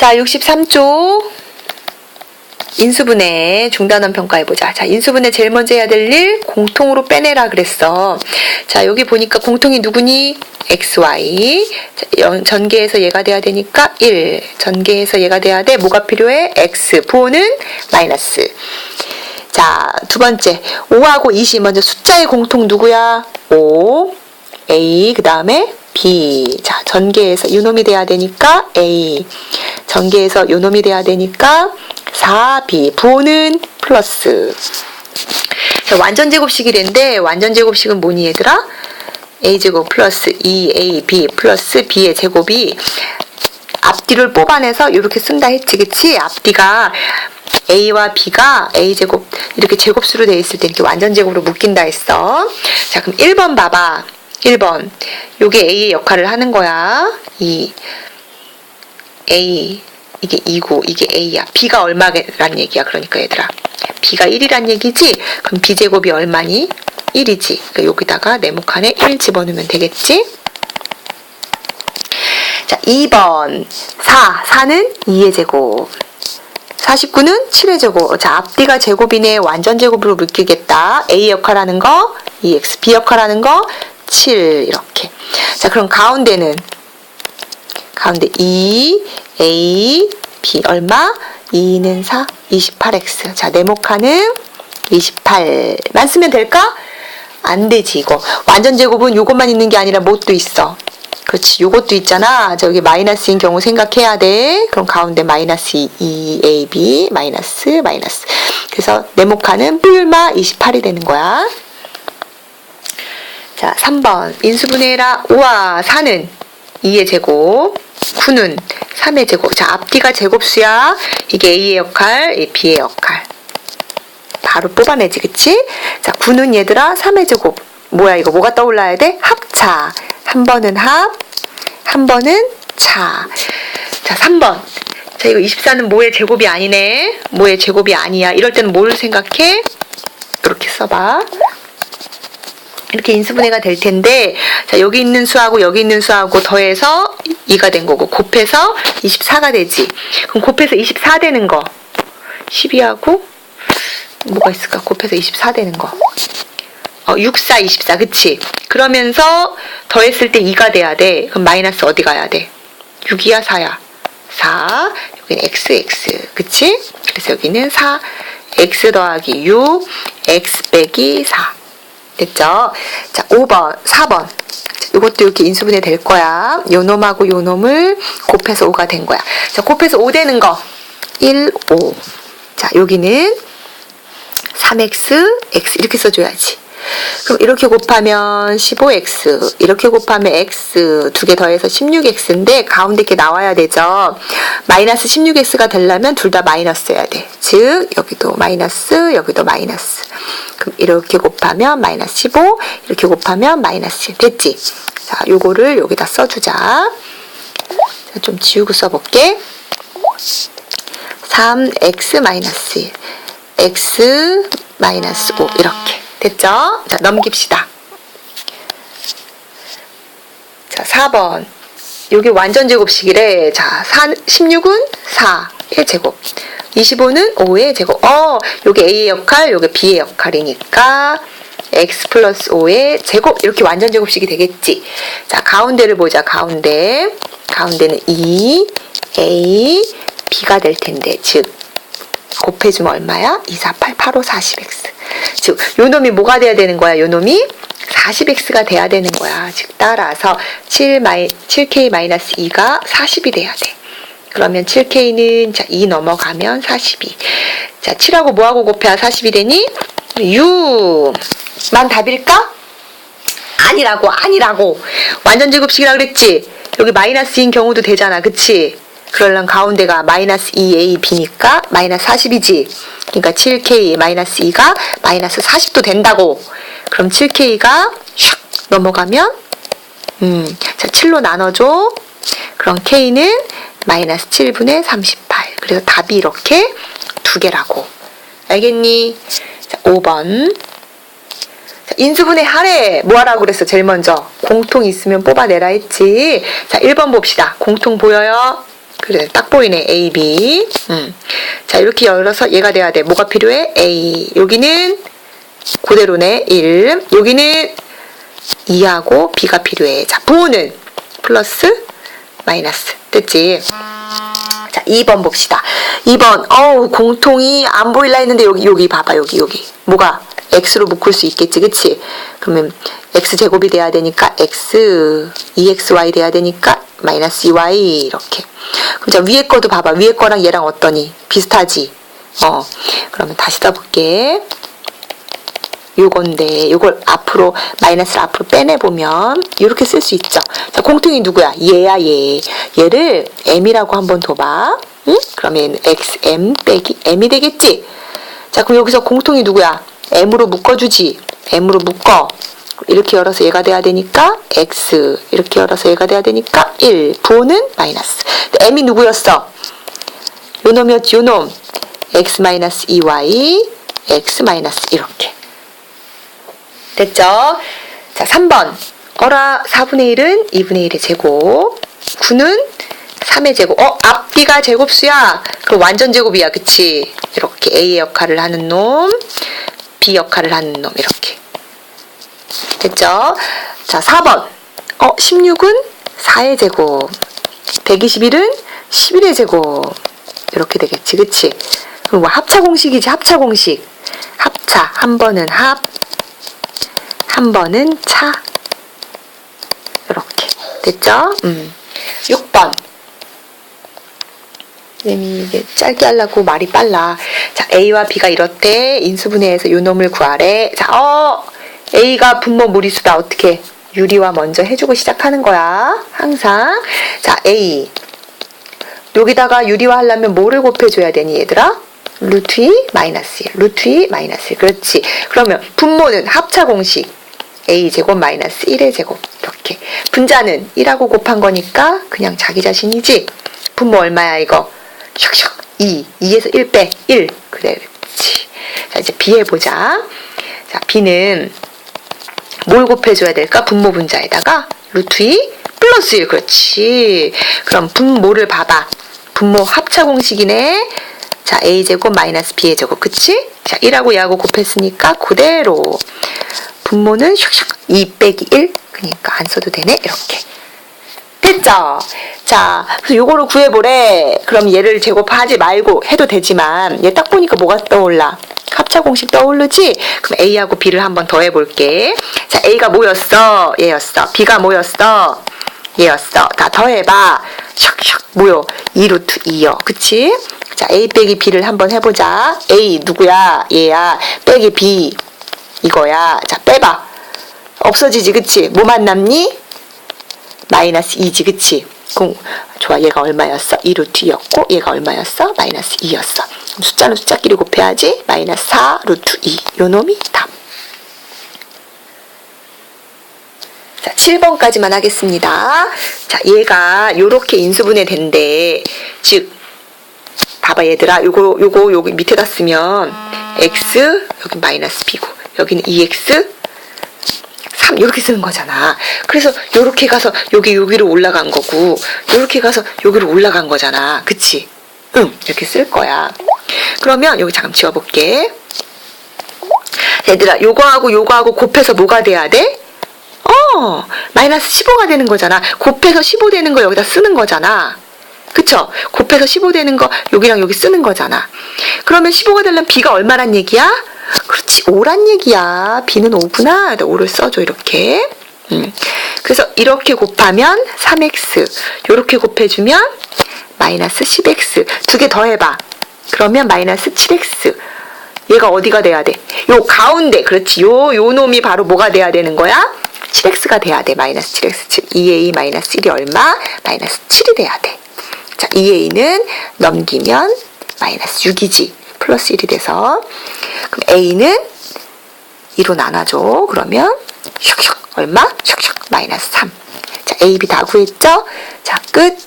자, 63쪽. 인수분해 중단원 평가해보자. 자, 인수분해 제일 먼저 해야 될 일 공통으로 빼내라 그랬어. 자, 여기 보니까 공통이 누구니? XY. 자, 연- 전개해서 얘가 돼야 되니까 1. 전개해서 얘가 돼야 돼. 뭐가 필요해? X. 부호는 마이너스. 자, 두 번째. 5하고 20. 먼저 숫자의 공통 누구야? 5. A. 그 다음에 B. 자, 전개해서 요놈이 돼야 되니까 A. 전개해서 요놈이 돼야 되니까 4B. 부호는 플러스. 자, 완전 제곱식이랬는데 완전 제곱식은 뭐니 얘들아? a제곱 플러스 2ab 플러스 b의 제곱이 앞뒤를 뽑아내서 이렇게 쓴다 했지 그치? 앞뒤가 a와 b가 a제곱 이렇게 제곱수로 돼 있을 때 이렇게 완전 제곱으로 묶인다 했어 자 그럼 1번 봐봐 1번. 요게 a의 역할을 하는 거야. 이 a 이게 2고 이게 a야. B가 얼마란 얘기야 그러니까 얘들아. B가 1이란 얘기지? 그럼 b제곱이 얼마니? 1이지. 그러니까 여기다가 네모칸에 1 집어넣으면 되겠지? 자 2번. 4 4는 2의 제곱. 49는 7의 제곱. 자, 앞뒤가 제곱이네. 완전 제곱으로 묶이겠다. A 역할하는 거 2x, B 역할하는 거 7 이렇게. 자, 그럼 가운데는 가운데 2, A, B 얼마? 2는 4, 28x. 자, 네모칸은 28만 쓰면 될까? 안 되지 이거. 완전 제곱은 요것만 있는 게 아니라 뭣도 있어. 그렇지. 요것도 있잖아. 저기 마이너스인 경우 생각해야 돼. 그럼 가운데 마이너스 2, a b 마이너스 마이너스. 그래서 네모칸은 뿔마 28이 되는 거야. 자, 3번. 인수분해라 5와 4는 2의 제곱, 9는 3의 제곱. 자, 앞뒤가 제곱수야. 이게 A의 역할, 이 B의 역할. 바로 뽑아내지, 그치? 자, 9는 얘들아 3의 제곱. 뭐야, 이거 뭐가 떠올라야 돼? 합차. 한 번은 합, 한 번은 차. 자, 3번. 자, 이거 24는 뭐의 제곱이 아니네. 뭐의 제곱이 아니야. 이럴 때는 뭘 생각해? 이렇게 써봐. 이렇게 인수분해가 될 텐데 자 여기 있는 수하고 여기 있는 수하고 더해서 2가 된 거고 곱해서 24가 되지. 그럼 곱해서 24 되는 거. 12하고 뭐가 있을까? 곱해서 24 되는 거. 어, 6, 4, 24 그치? 그러면서 더했을 때 2가 돼야 돼. 그럼 마이너스 어디 가야 돼? 6이야 4야? 4 여기는 x x. 그치? 그래서 여기는 4 x 더하기 6 x 빼기 4 됐죠? 자, 5번, 4번. 이것도 이렇게 인수분해 될 거야. 요 놈하고 요 놈을 곱해서 5가 된 거야. 자, 곱해서 5 되는 거. 1, 5. 자, 여기는 3x, x 이렇게 써줘야지. 그럼 이렇게 곱하면 15x, 이렇게 곱하면 x 두 개 더해서 16x인데 가운데 게 나와야 되죠. 마이너스 16x가 되려면 둘 다 마이너스여야 돼. 즉 여기도 마이너스, 여기도 마이너스. 그럼 이렇게 곱하면 마이너스 15, 이렇게 곱하면 마이너스 1. 됐지? 자, 요거를 여기다 써주자. 자, 좀 지우고 써볼게. 3x 마이너스 1, x 마이너스 5 이렇게. 됐죠? 자, 넘깁시다. 자, 4번. 여기 완전 제곱식이래. 자, 4, 16은 4, 1제곱. 25는 5의 제곱. 어, 요게 A의 역할, 요게 B의 역할이니까 x 플러스 5의 제곱. 이렇게 완전 제곱식이 되겠지. 자, 가운데를 보자. 가운데. 가운데는 2, A, B가 될 텐데. 즉, 곱해주면 얼마야? 2, 4, 8, 8, 5, 40x. 즉, 요 놈이 뭐가 돼야 되는 거야? 요 놈이 40x가 돼야 되는 거야. 즉, 따라서 7 마이, 7k-2가 40이 돼야 돼. 그러면 7k는 자, 2 넘어가면 42. 자, 7하고 뭐하고 곱해야 40이 되니? 6만 답일까? 아니라고, 아니라고. 완전 제곱식이라 그랬지? 여기 마이너스인 경우도 되잖아. 그치? 그러려면 가운데가 마이너스 2a, b니까 마이너스 40이지. 그러니까 7k 마이너스 2가 마이너스 40도 된다고. 그럼 7k가 슉 넘어가면 음, 자 7로 나눠줘. 그럼 k는 마이너스 7분의 38. 그래서 답이 이렇게 두 개라고. 알겠니? 자, 5번. 자, 인수분해 하래. 뭐 하라고 그랬어, 제일 먼저? 공통 있으면 뽑아내라 했지. 자, 1번 봅시다. 공통 보여요? 그래, 딱 보이네. A, B. 음. 자, 이렇게 열어서 얘가 돼야 돼. 뭐가 필요해? A. 여기는 그대로네. 1. 여기는 2하고 B가 필요해. 자, 부호는 플러스, 마이너스. 됐지? 자, 2번 봅시다. 2번. 어우, 공통이 안 보일라 했는데 여기, 여기 봐봐. 여기, 여기. 뭐가? x로 묶을 수 있겠지. 그치? 그러면 x 제곱이 돼야 되니까 x, 2xy 돼야 되니까 마이너스 2y 이렇게. 그럼 자, 위에 거도 봐봐. 위에 거랑 얘랑 어떠니? 비슷하지? 어. 그러면 다시 써볼게. 요건데 요걸 앞으로 마이너스를 앞으로 빼내보면 이렇게 쓸 수 있죠. 자 공통이 누구야? 얘야 얘. 얘를 m이라고 한번 둬봐. 응? 그러면 xm 빼기 m이 되겠지. 자 그럼 여기서 공통이 누구야? m으로 묶어주지. m으로 묶어. 이렇게 열어서 얘가 돼야 되니까 x 이렇게 열어서 얘가 돼야 되니까 1 부호는 마이너스 m이 누구였어? 요놈이었지 요놈 x 마이너스 2y x 마이너스 이렇게 됐죠? 자, 3번. 어라 4분의 1은 2분의 1의 제곱. 9는 3의 제곱. 어, 앞뒤가 제곱수야. 그럼 완전 제곱이야. 그치? 이렇게 A의 역할을 하는 놈, B 역할을 하는 놈. 이렇게. 됐죠? 자, 4번. 어, 16은 4의 제곱. 121은 11의 제곱. 이렇게 되겠지. 그치? 그럼 뭐 합차 공식이지. 합차 공식. 합차. 한 번은 합, 한 번은 차. 이렇게 됐죠? 음. 6번. 쌤이 이게 짧게 하려고 말이 빨라. 자, A와 B가 이렇대. 인수분해해서 요 놈을 구하래. 자, 어! A가 분모 무리수다. 어떻게? 유리와 먼저 해주고 시작하는 거야. 항상. 자, A. 여기다가 유리화 하려면 뭐를 곱해줘야 되니, 얘들아? 루트 2 마이너스 1. 루트 2 마이너스 1. 그렇지. 그러면 분모는 합차 공식. A제곱 마이너스 1의 제곱. 이렇게. 분자는 1하고 곱한 거니까 그냥 자기 자신이지. 분모 얼마야 이거? 슉슉 2 2에서 1 빼. 1 그래 그렇지. 자 이제 b 해보자. 자 b는 뭘 곱해줘야 될까? 분모 분자에다가 루트 2 플러스 1 그렇지. 그럼 분모를 봐봐. 분모 합차 공식이네. 자 a제곱 마이너스 b의 제곱. 그치? 자 1하고 2하고 곱했으니까 그대로 분모는 슉슉 2 빼기 1 그러니까 안 써도 되네 이렇게 됐죠? 자 그래서 요거를 구해보래 그럼 얘를 제곱하지 말고 해도 되지만 얘 딱 보니까 뭐가 떠올라 합차 공식 떠오르지? 그럼 A하고 B를 한번 더 해볼게 자 A가 뭐였어? 얘였어 B가 뭐였어? 얘였어 다 더해봐 슉슉 뭐요? 2루트 2요 그치? 자 A 빼기 B를 한번 해보자 A 누구야? 얘야 빼기 B 이거야. 자, 빼봐. 없어지지, 그치? 뭐만 남니? 마이너스 2지, 그치? 공, 좋아, 얘가 얼마였어? 2루트 2였고, 얘가 얼마였어? 마이너스 2였어. 숫자는 숫자끼리 곱해야지. 마이너스 4 루트 2. 요 놈이 답. 자, 7번까지만 하겠습니다. 자, 얘가 요렇게 인수분해 된대. 즉, 봐봐, 얘들아. 요거, 요거, 여기 밑에다 쓰면, x, 여기 마이너스 b고, 여기는 2x 3 이렇게 쓰는 거잖아. 그래서 요렇게 가서 여기 여기로 올라간 거고 요렇게 가서 여기로 올라간 거잖아. 그치? 응 이렇게 쓸 거야. 그러면 여기 잠깐 지워볼게. 얘들아 요거하고 요거하고 곱해서 뭐가 돼야 돼? 어 마이너스 15가 되는 거잖아. 곱해서 15 되는 거 여기다 쓰는 거잖아. 그쵸? 곱해서 15 되는 거 여기랑 여기 쓰는 거잖아. 그러면 15가 되려면 b가 얼마란 얘기야? 그렇지 5란 얘기야. b는 5구나. 5를 써줘 이렇게. 음. 그래서 이렇게 곱하면 3x 이렇게 곱해주면 마이너스 10x 두 개 더해봐. 그러면 마이너스 7x 얘가 어디가 돼야 돼? 요 가운데 그렇지 요 요 놈이 바로 뭐가 돼야 되는 거야? 7x가 돼야 돼. 마이너스 7x 7. 2a 마이너스 1이 얼마? 마이너스 7이 돼야 돼. 자 2a는 넘기면 마이너스 6이지. 플러스 1이 돼서 그럼 a는 2로 나눠줘. 그러면 슉슉 얼마? 슉슉 마이너스 3. 자 a, b 다 구했죠? 자 끝.